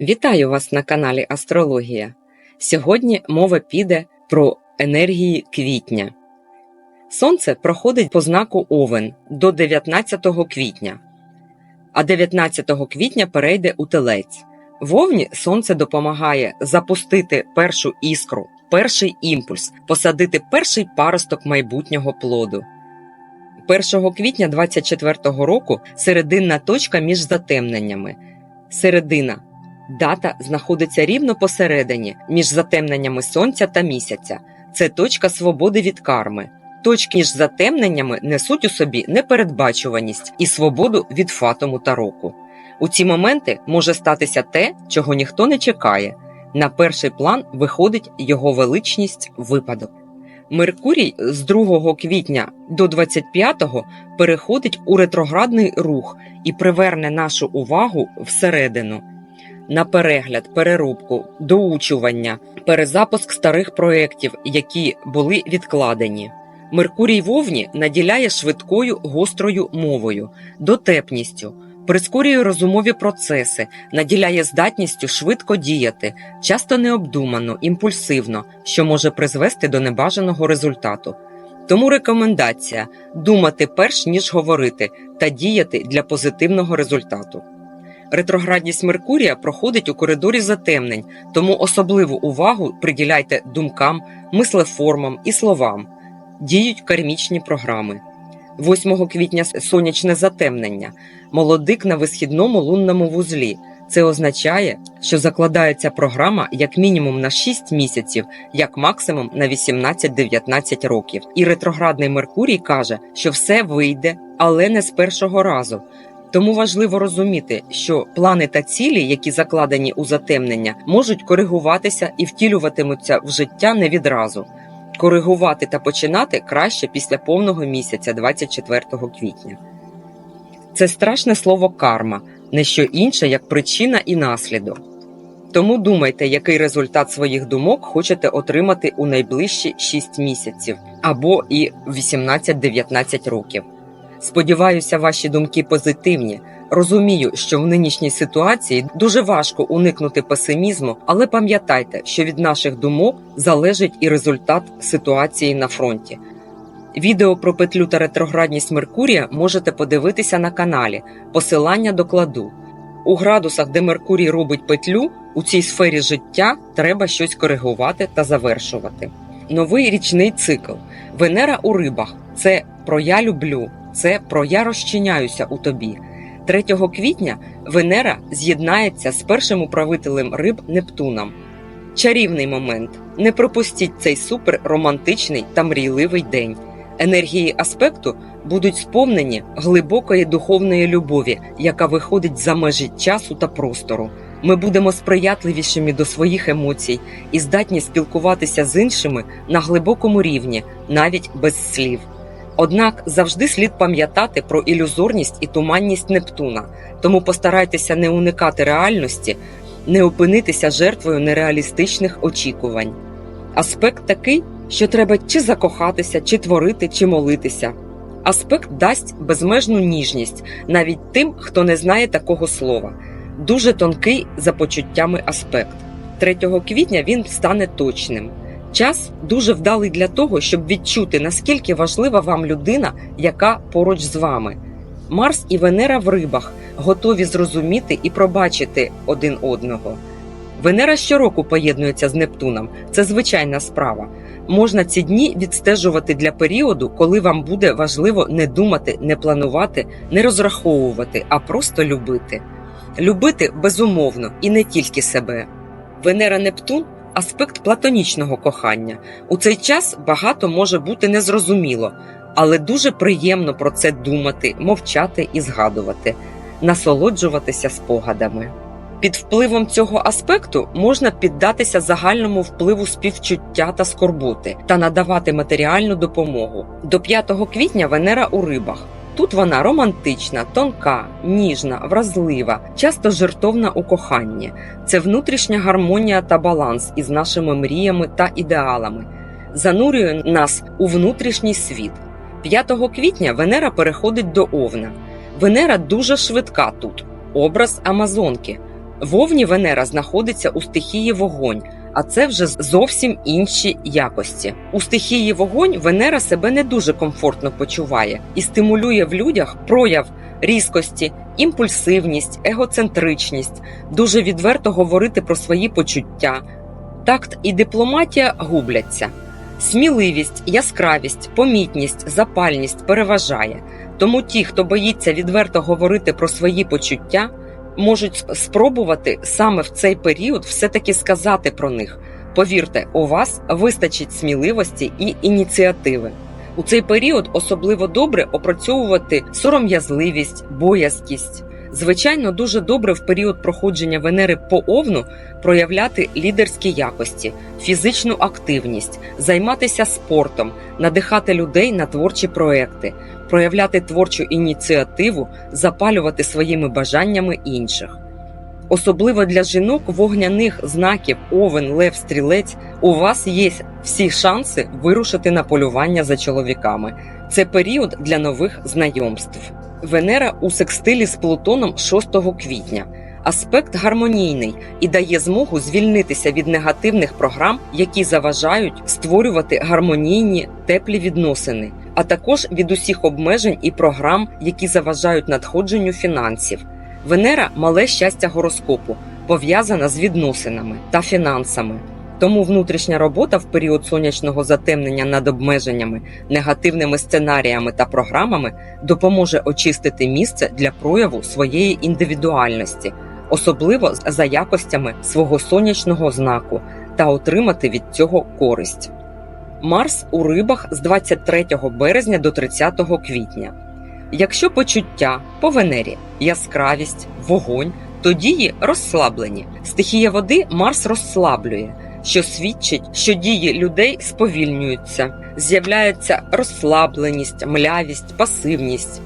Вітаю вас на каналі Астрологія. Сьогодні мова піде про енергії квітня. Сонце проходить по знаку Овен до 19 квітня, а 19 квітня перейде у телець. В Овні сонце допомагає запустити першу іскру, перший імпульс, посадити перший паросток майбутнього плоду. 1 квітня 24 року серединна точка між затемненнями. Середина Дата знаходиться рівно посередині між затемненнями сонця та місяця. Це точка свободи від карми. Точки між затемненнями несуть у собі непередбачуваність і свободу від фатому та року. У ці моменти може статися те, чого ніхто не чекає. На перший план виходить його величність випадок. Меркурій з 2 квітня до 25 переходить у ретроградний рух і приверне нашу увагу всередину на перегляд, переробку, доучування, перезапуск старих проєктів, які були відкладені. Меркурій Вовні наділяє швидкою гострою мовою, дотепністю, прискорює розумові процеси, наділяє здатністю швидко діяти, часто необдумано, імпульсивно, що може призвести до небажаного результату. Тому рекомендація думати перш ніж говорити та діяти для позитивного результату. Ретроградність Меркурія проходить у коридорі затемнень, тому особливу увагу приділяйте думкам, мислеформам і словам. Діють кармічні програми. 8 квітня сонячне затемнення, молодик на висхідному лунному вузлі. Це означає, що закладається програма як мінімум на 6 місяців, як максимум на 18-19 років. І ретроградний Меркурій каже, що все вийде, але не з першого разу. Тому важливо розуміти, що плани та цілі, які закладені у затемнення, можуть коригуватися і втілюватимуться в життя не відразу. Коригувати та починати краще після повного місяця, 24 квітня. Це страшне слово карма, не що інше, як причина і наслідок. Тому думайте, який результат своїх думок хочете отримати у найближчі 6 місяців або і 18-19 років. Сподіваюся, ваші думки позитивні. Розумію, що в нинішній ситуації дуже важко уникнути песимізму, але пам'ятайте, що від наших думок залежить і результат ситуації на фронті. Відео про петлю та ретроградність Меркурія можете подивитися на каналі. Посилання докладу. У градусах, де Меркурій робить петлю, у цій сфері життя треба щось коригувати та завершувати. Новий річний цикл. Венера у рибах це про я люблю, це про я розчиняюся у тобі. 3 квітня Венера з'єднається з першим управителем риб Нептуном. Чарівний момент. Не пропустіть цей супер романтичний та мрійливий день. Енергії аспекту будуть сповнені глибокої духовної любові, яка виходить за межі часу та простору. Ми будемо сприятливішими до своїх емоцій і здатні спілкуватися з іншими на глибокому рівні, навіть без слів. Однак завжди слід пам'ятати про ілюзорність і туманність Нептуна, тому постарайтеся не уникати реальності, не опинитися жертвою нереалістичних очікувань. Аспект такий, що треба чи закохатися, чи творити, чи молитися. Аспект дасть безмежну ніжність навіть тим, хто не знає такого слова. Дуже тонкий за почуттями аспект. 3 квітня він стане точним. Час дуже вдалий для того, щоб відчути, наскільки важлива вам людина, яка поруч з вами. Марс і Венера в рибах готові зрозуміти і пробачити один одного. Венера щороку поєднується з Нептуном, це звичайна справа. Можна ці дні відстежувати для періоду, коли вам буде важливо не думати, не планувати, не розраховувати, а просто любити. Любити безумовно і не тільки себе. Венера Нептун аспект платонічного кохання. У цей час багато може бути незрозуміло, але дуже приємно про це думати, мовчати і згадувати, насолоджуватися спогадами. Під впливом цього аспекту можна піддатися загальному впливу співчуття та скорботи та надавати матеріальну допомогу. До 5 квітня Венера у рибах. Тут вона романтична, тонка, ніжна, вразлива, часто жертовна у коханні. Це внутрішня гармонія та баланс із нашими мріями та ідеалами, занурює нас у внутрішній світ. 5 квітня Венера переходить до Овна. Венера дуже швидка тут, образ Амазонки. В Овні Венера знаходиться у стихії вогонь, а це вже зовсім інші якості. У стихії вогонь Венера себе не дуже комфортно почуває і стимулює в людях прояв різкості, імпульсивність, егоцентричність, дуже відверто говорити про свої почуття. Такт і дипломатія губляться. Сміливість, яскравість, помітність, запальність переважає. Тому ті, хто боїться відверто говорити про свої почуття, можуть спробувати саме в цей період все-таки сказати про них. Повірте, у вас вистачить сміливості і ініціативи. У цей період особливо добре опрацьовувати сором'язливість, боязкість. Звичайно, дуже добре в період проходження Венери по овну проявляти лідерські якості, фізичну активність, займатися спортом, надихати людей на творчі проекти, проявляти творчу ініціативу, запалювати своїми бажаннями інших. Особливо для жінок вогняних знаків Овен, Лев, Стрілець у вас є всі шанси вирушити на полювання за чоловіками. Це період для нових знайомств. Венера у секстилі з Плутоном 6 квітня. Аспект гармонійний і дає змогу звільнитися від негативних програм, які заважають створювати гармонійні теплі відносини, а також від усіх обмежень і програм, які заважають надходженню фінансів. Венера мале щастя гороскопу, пов'язана з відносинами та фінансами. Тому внутрішня робота в період сонячного затемнення над обмеженнями, негативними сценаріями та програмами допоможе очистити місце для прояву своєї індивідуальності, особливо за якостями свого сонячного знаку, та отримати від цього користь. Марс у рибах з 23 березня до 30 квітня. Якщо почуття по Венері, яскравість, вогонь, то дії розслаблені. Стихія води Марс розслаблює, що свідчить, що дії людей сповільнюються, з'являється розслабленість, млявість, пасивність.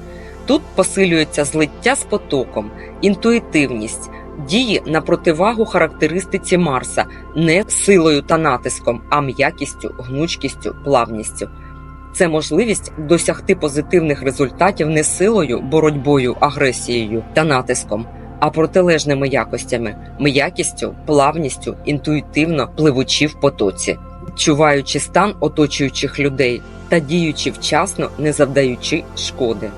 Тут посилюється злиття з потоком, інтуїтивність, дії на противагу характеристиці Марса не силою та натиском, а м'якістю, гнучкістю, плавністю. Це можливість досягти позитивних результатів не силою, боротьбою, агресією та натиском, а протилежними якостями м'якістю, плавністю, інтуїтивно пливучи в потоці, чуваючи стан оточуючих людей та діючи вчасно, не завдаючи шкоди.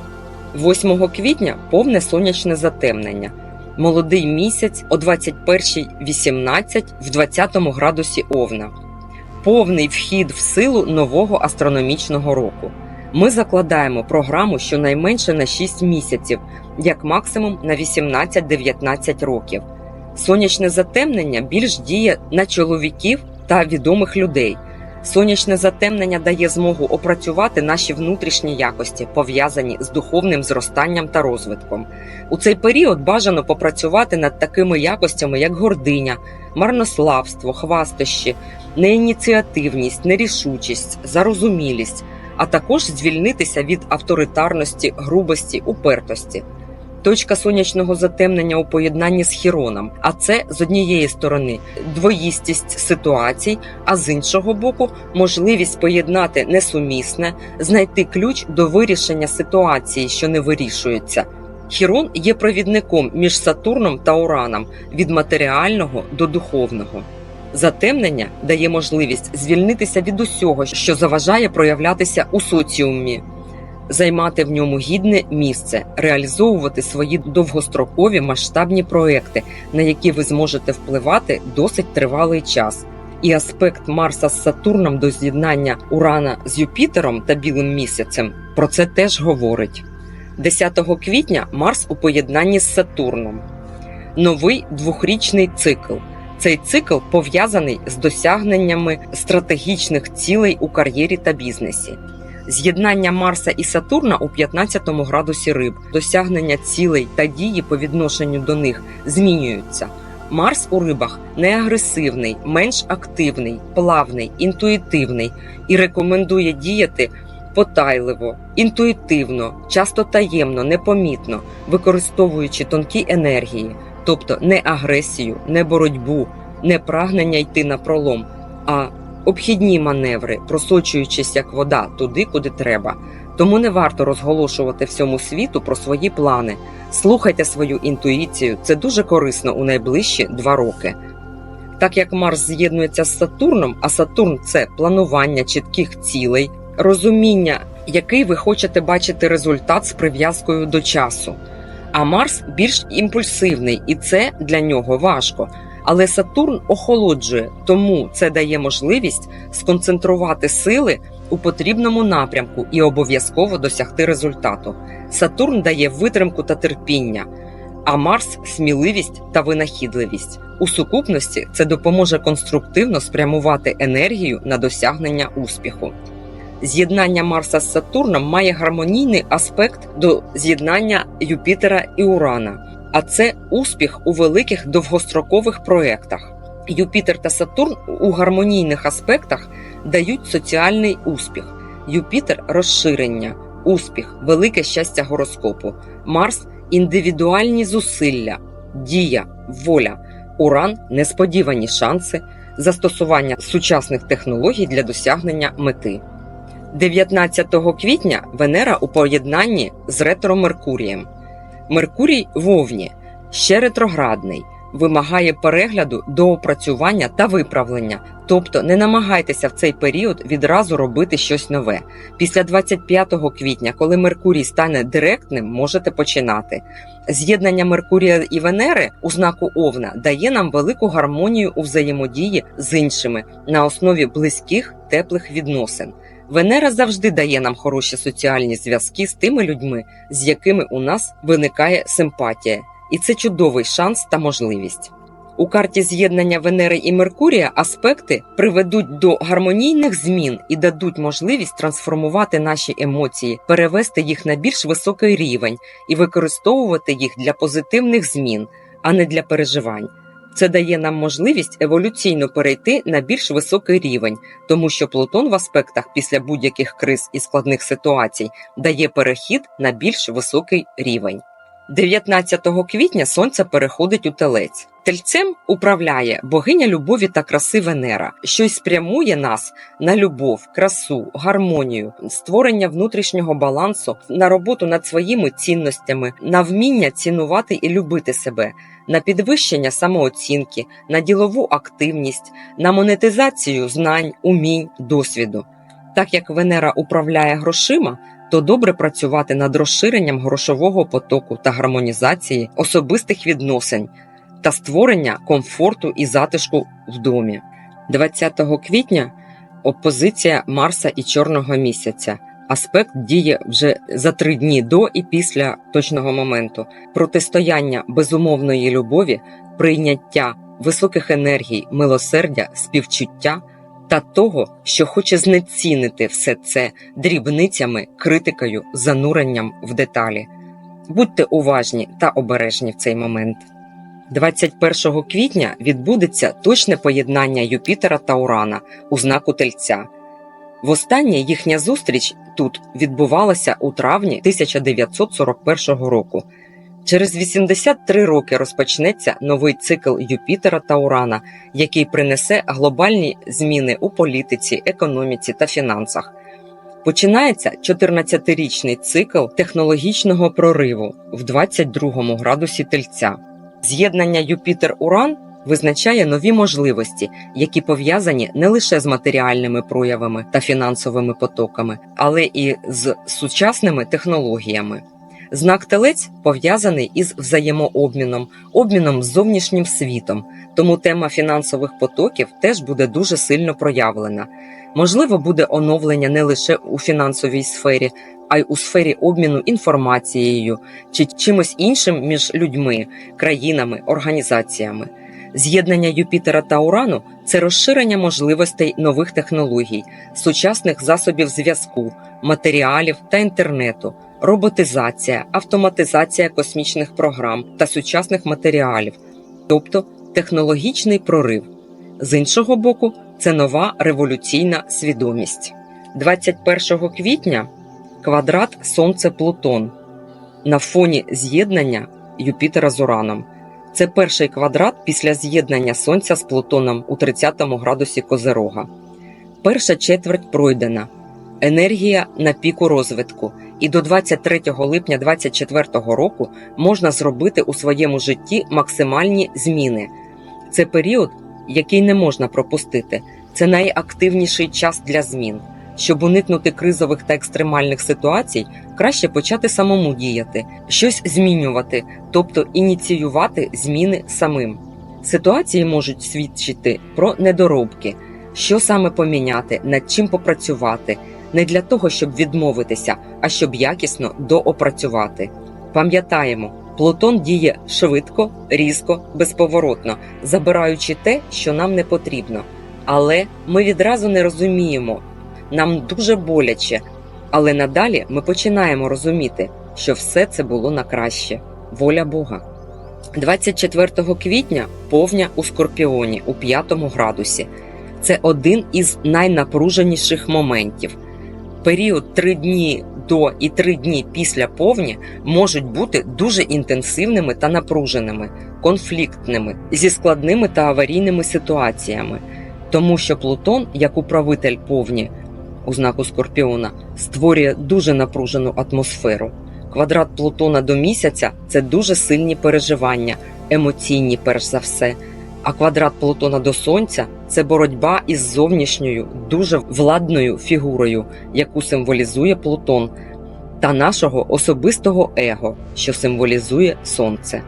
8 квітня повне сонячне затемнення. Молодий місяць о 21.18 в 20 градусі Овна повний вхід в силу нового астрономічного року. Ми закладаємо програму щонайменше на 6 місяців, як максимум на 18-19 років. Сонячне затемнення більш діє на чоловіків та відомих людей. Сонячне затемнення дає змогу опрацювати наші внутрішні якості, пов'язані з духовним зростанням та розвитком. У цей період бажано попрацювати над такими якостями, як гординя, марнославство, хвастощі, неініціативність, нерішучість, зарозумілість, а також звільнитися від авторитарності, грубості, упертості. Точка сонячного затемнення у поєднанні з Хіроном, а це з однієї сторони двоїстість ситуацій, а з іншого боку, можливість поєднати несумісне, знайти ключ до вирішення ситуації, що не вирішується. Хірон є провідником між Сатурном та Ураном від матеріального до духовного. Затемнення дає можливість звільнитися від усього, що заважає проявлятися у соціумі, займати в ньому гідне місце, реалізовувати свої довгострокові масштабні проекти, на які ви зможете впливати досить тривалий час. І аспект Марса з Сатурном до з'єднання Урана з Юпітером та Білим місяцем про це теж говорить. 10 квітня Марс у поєднанні з Сатурном. Новий двохрічний цикл. Цей цикл пов'язаний з досягненнями стратегічних цілей у кар'єрі та бізнесі. З'єднання Марса і Сатурна у 15 градусі риб, досягнення цілей та дії по відношенню до них змінюються. Марс у рибах не агресивний, менш активний, плавний, інтуїтивний і рекомендує діяти потайливо, інтуїтивно, часто таємно, непомітно, використовуючи тонкі енергії, тобто не агресію, не боротьбу, не прагнення йти на пролом, а обхідні маневри, просочуючись як вода туди, куди треба. Тому не варто розголошувати всьому світу про свої плани. Слухайте свою інтуїцію, це дуже корисно у найближчі два роки. Так як Марс з'єднується з Сатурном, а Сатурн це планування чітких цілей, розуміння, який ви хочете бачити результат з прив'язкою до часу. А Марс більш імпульсивний, і це для нього важко. Але Сатурн охолоджує, тому це дає можливість сконцентрувати сили у потрібному напрямку і обов'язково досягти результату. Сатурн дає витримку та терпіння, а Марс сміливість та винахідливість. У сукупності це допоможе конструктивно спрямувати енергію на досягнення успіху. З'єднання Марса з Сатурном має гармонійний аспект до з'єднання Юпітера і Урана, а це успіх у великих довгострокових проєктах. Юпітер та Сатурн у гармонійних аспектах дають соціальний успіх. Юпітер розширення, успіх, велике щастя гороскопу, Марс індивідуальні зусилля, дія, воля, Уран несподівані шанси, застосування сучасних технологій для досягнення мети. 19 квітня Венера у поєднанні з ретро Меркурієм. Меркурій вовні ще ретроградний, вимагає перегляду, доопрацювання та виправлення. Тобто не намагайтеся в цей період відразу робити щось нове. Після 25 квітня, коли Меркурій стане директним, можете починати. З'єднання Меркурія і Венери у знаку Овна дає нам велику гармонію у взаємодії з іншими на основі близьких теплих відносин. Венера завжди дає нам хороші соціальні зв'язки з тими людьми, з якими у нас виникає симпатія, і це чудовий шанс та можливість. У карті з'єднання Венери і Меркурія аспекти приведуть до гармонійних змін і дадуть можливість трансформувати наші емоції, перевести їх на більш високий рівень і використовувати їх для позитивних змін, а не для переживань. Це дає нам можливість еволюційно перейти на більш високий рівень, тому що Плутон в аспектах після будь-яких криз і складних ситуацій дає перехід на більш високий рівень. 19 квітня сонце переходить у телець. Тельцем управляє богиня любові та краси Венера, що й спрямує нас на любов, красу, гармонію, створення внутрішнього балансу, на роботу над своїми цінностями, на вміння цінувати і любити себе, на підвищення самооцінки, на ділову активність, на монетизацію знань, умінь, досвіду. Так як Венера управляє грошима, то добре працювати над розширенням грошового потоку та гармонізації особистих відносин та створення комфорту і затишку в домі. 20 квітня опозиція Марса і Чорного місяця. Аспект діє вже за три дні до і після точного моменту. Протистояння безумовної любові, прийняття високих енергій, милосердя, співчуття та того, що хоче знецінити все це дрібницями, критикою, зануренням в деталі. Будьте уважні та обережні в цей момент. 21 квітня відбудеться точне поєднання Юпітера та Урана у знаку Тельця. Востаннє їхня зустріч тут відбувалася у травні 1941 року. Через 83 роки розпочнеться новий цикл Юпітера та Урана, який принесе глобальні зміни у політиці, економіці та фінансах. Починається 14-річний цикл технологічного прориву в 22 градусі тельця. З'єднання Юпітер-Уран визначає нові можливості, які пов'язані не лише з матеріальними проявами та фінансовими потоками, але і з сучасними технологіями. Знак телець пов'язаний із взаємообміном, обміном з зовнішнім світом, тому тема фінансових потоків теж буде дуже сильно проявлена. Можливо, буде оновлення не лише у фінансовій сфері, а й у сфері обміну інформацією чи чимось іншим між людьми, країнами, організаціями. З'єднання Юпітера та Урану це розширення можливостей нових технологій, сучасних засобів зв'язку, матеріалів та інтернету, роботизація, автоматизація космічних програм та сучасних матеріалів, тобто технологічний прорив. З іншого боку, це нова революційна свідомість. 21 квітня квадрат Сонце Плутон на фоні з'єднання Юпітера з Ураном. Це перший квадрат після з'єднання Сонця з Плутоном у 30 градусі Козерога. Перша четверть пройдена. енергія на піку розвитку, і до 23 липня 2024 року можна зробити у своєму житті максимальні зміни. Це період, який не можна пропустити. Це найактивніший час для змін. Щоб уникнути кризових та екстремальних ситуацій, краще почати самому діяти, щось змінювати, тобто ініціювати зміни самим. Ситуації можуть свідчити про недоробки, що саме поміняти, над чим попрацювати, не для того, щоб відмовитися, а щоб якісно доопрацювати. Пам'ятаємо, Плутон діє швидко, різко, безповоротно, забираючи те, що нам не потрібно. Але ми відразу не розуміємо, нам дуже боляче, але надалі ми починаємо розуміти, що все це було на краще. Воля Бога. 24 квітня повня у Скорпіоні у 5 градусі. Це один із найнапруженіших моментів. Період 3 дні до і 3 дні після повні можуть бути дуже інтенсивними та напруженими, конфліктними, зі складними та аварійними ситуаціями, тому що Плутон, як управитель повні у знаку Скорпіона, створює дуже напружену атмосферу. Квадрат Плутона до місяця це дуже сильні переживання, емоційні, перш за все. А квадрат Плутона до Сонця це боротьба із зовнішньою, дуже владною фігурою, яку символізує Плутон, та нашого особистого его, що символізує Сонце.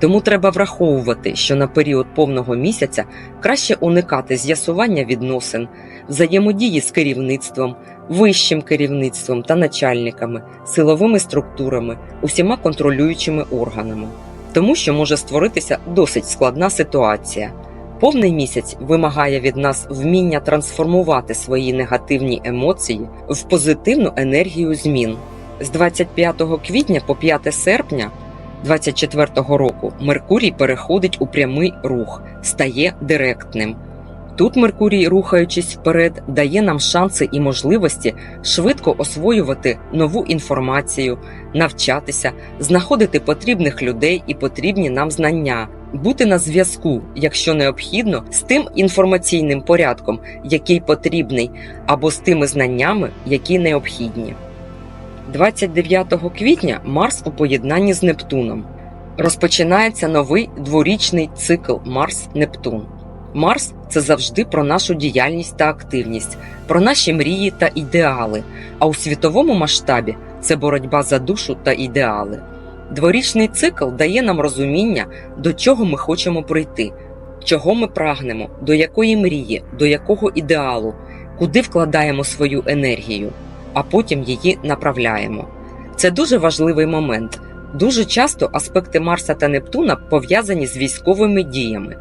Тому треба враховувати, що на період повного місяця краще уникати з'ясування відносин, взаємодії з керівництвом, вищим керівництвом та начальниками, силовими структурами, усіма контролюючими органами, тому що може створитися досить складна ситуація. Повний місяць вимагає від нас вміння трансформувати свої негативні емоції в позитивну енергію змін. З 25 квітня по 5 серпня 24 року Меркурій переходить у прямий рух, стає директним. Тут Меркурій, рухаючись вперед, дає нам шанси і можливості швидко освоювати нову інформацію, навчатися, знаходити потрібних людей і потрібні нам знання, бути на зв'язку, якщо необхідно, з тим інформаційним порядком, який потрібний, або з тими знаннями, які необхідні. 29 квітня Марс у поєднанні з Нептуном. Розпочинається новий дворічний цикл Марс-Нептун. Марс це завжди про нашу діяльність та активність, про наші мрії та ідеали. А у світовому масштабі це боротьба за душу та ідеали. Дворічний цикл дає нам розуміння, до чого ми хочемо прийти, чого ми прагнемо, до якої мрії, до якого ідеалу, куди вкладаємо свою енергію, а потім її направляємо. Це дуже важливий момент. Дуже часто аспекти Марса та Нептуна пов'язані з військовими діями.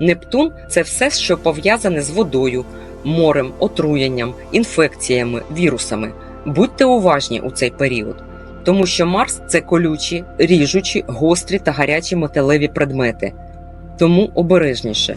Нептун це все, що пов'язане з водою, морем, отруєнням, інфекціями, вірусами. Будьте уважні у цей період, тому що Марс це колючі, ріжучі, гострі та гарячі металеві предмети. Тому обережніше.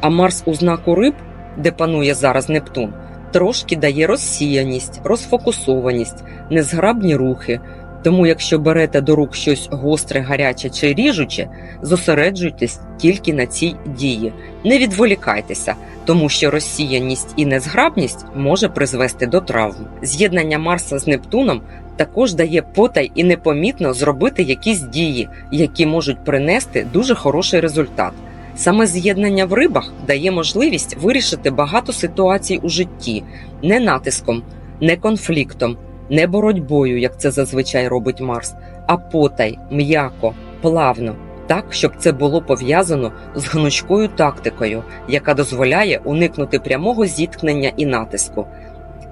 А Марс у знаку риб, де панує зараз Нептун, трошки дає розсіяність, розфокусованість, незграбні рухи. Тому, якщо берете до рук щось гостре, гаряче чи ріжуче, зосереджуйтесь тільки на цій дії. Не відволікайтеся, тому що розсіяність і незграбність може призвести до травм. З'єднання Марса з Нептуном також дає потай і непомітно зробити якісь дії, які можуть принести дуже хороший результат. Саме з'єднання в рибах дає можливість вирішити багато ситуацій у житті не натиском, не конфліктом, не боротьбою, як це зазвичай робить Марс, а потай, м'яко, плавно, так, щоб це було пов'язано з гнучкою тактикою, яка дозволяє уникнути прямого зіткнення і натиску.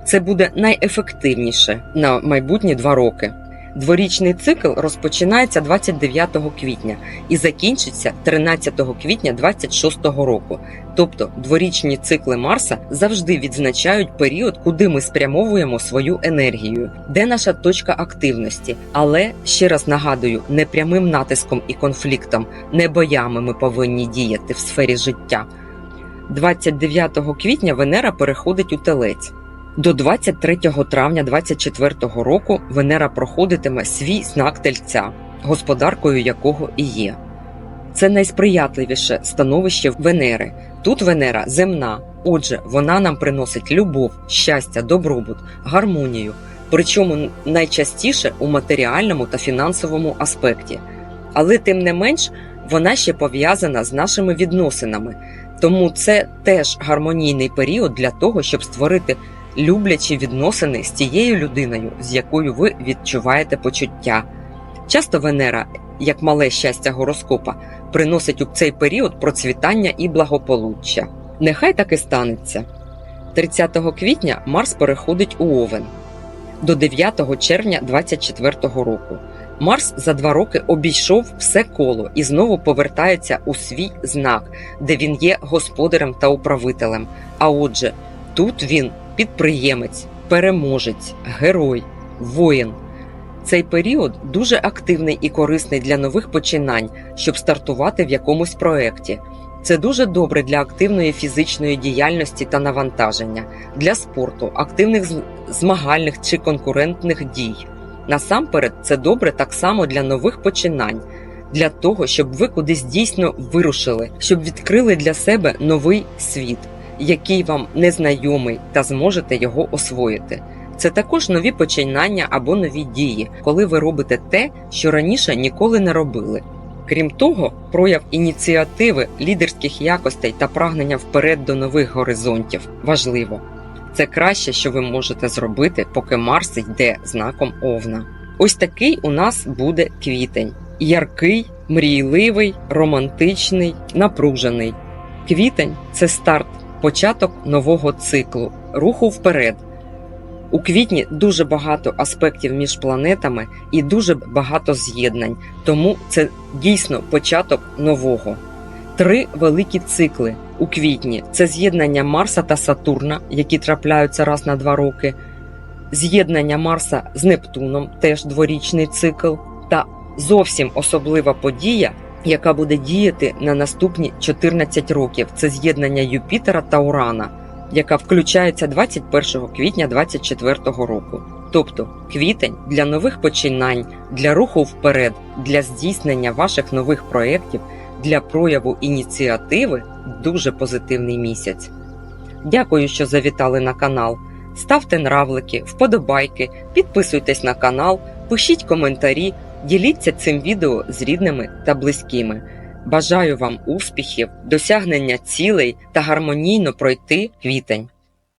Це буде найефективніше на майбутні два роки. Дворічний цикл розпочинається 29 квітня і закінчиться 13 квітня 26 року. Тобто дворічні цикли Марса завжди відзначають період, куди ми спрямовуємо свою енергію, де наша точка активності. Але ще раз нагадую, не прямим натиском і конфліктом, не боями ми повинні діяти в сфері життя. 29 квітня Венера переходить у телець. До 23 травня 24 року Венера проходитиме свій знак тельця, господаркою якого і є. Це найсприятливіше становище Венери. Тут Венера земна, Отже, вона нам приносить любов, щастя, добробут, гармонію, причому найчастіше у матеріальному та фінансовому аспекті. Але тим не менш, вона ще пов'язана з нашими відносинами, тому це теж гармонійний період для того, щоб створити люблячі відносини з тією людиною, з якою ви відчуваєте почуття. Часто Венера, як мале щастя гороскопа, приносить у цей період процвітання і благополуччя. Нехай так і станеться. 30 квітня Марс переходить у Овен до 9 червня 24 року. Марс за два роки обійшов все коло і знову повертається у свій знак, де він є господарем та управителем. А отже, тут він підприємець, переможець, герой, воїн. Цей період дуже активний і корисний для нових починань, щоб стартувати в якомусь проєкті. Це дуже добре для активної фізичної діяльності та навантаження, для спорту, активних змагальних чи конкурентних дій. Насамперед, це добре так само для нових починань, для того, щоб ви кудись дійсно вирушили, щоб відкрили для себе новий світ, який вам незнайомий, та зможете його освоїти. Це також нові починання або нові дії, коли ви робите те, що раніше ніколи не робили. Крім того, прояв ініціативи, лідерських якостей та прагнення вперед до нових горизонтів важливо. Це краще, що ви можете зробити, поки Марс йде знаком Овна. Ось такий у нас буде квітень: яркий, мрійливий, романтичний, напружений. Квітень це старт, початок нового циклу, руху вперед. У квітні дуже багато аспектів між планетами і дуже багато з'єднань, тому це дійсно початок нового. Три великі цикли у квітні це з'єднання Марса та Сатурна, які трапляються раз на два роки, з'єднання Марса з Нептуном, теж дворічний цикл, та зовсім особлива подія, яка буде діяти на наступні 14 років. Це з'єднання Юпітера та Урана, яка включається 21 квітня 2024 року. Тобто квітень для нових починань, для руху вперед, для здійснення ваших нових проєктів, для прояву ініціативи дуже позитивний місяць. Дякую, що завітали на канал. Ставте нравлики, вподобайки, підписуйтесь на канал, пишіть коментарі, діліться цим відео з рідними та близькими. Бажаю вам успіхів, досягнення цілей та гармонійно пройти квітень.